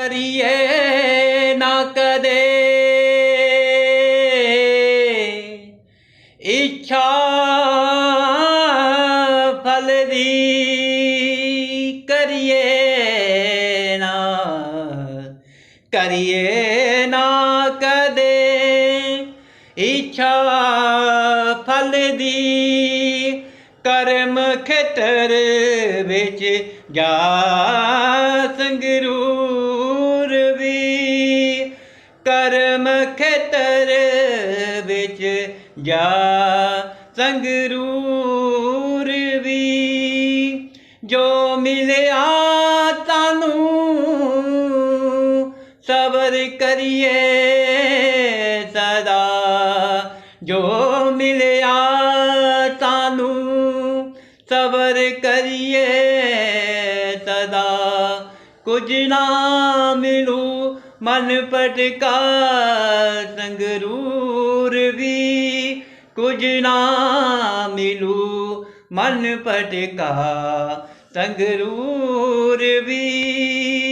ਕਰੀਏ ਨਾ ਕਦੇ। ਇੱਛਾ ਫਲ ਦੀ ਕਰੀਏ ਨਾ ਕਰੀਏ ਨਾ ਕਦੇ। ਇੱਛਾ ਫਲਦੀ ਕਰਮ ਖੇਤਰ ਵਿੱਚ ਜਾ ਸੰਗਰੂ ਕਰਮ ਖੇਤਰ ਵਿੱਚ ਜਾ ਸੰਗਰੂਰ ਵੀ। ਜੋ ਮਿਲਿਆ ਤਾਨੂੰ, ਸਬਰ ਕਰੀਏ ਸਦਾ। ਜੋ ਮਿਲਿਆ ਤਾਨੂੰ, ਸਬਰ ਕਰੀਏ ਸਦਾ। ਕੁਝ ਨਾ ਮਿਲੂ ਮਨ ਪਟਕਾ ਸੰਗਰੂਰ ਵੀ ਕੁਝ ਨਾ ਮਿਲੂ। ਮਨ ਪਟਕਾ ਸੰਗਰੂਰ ਵੀ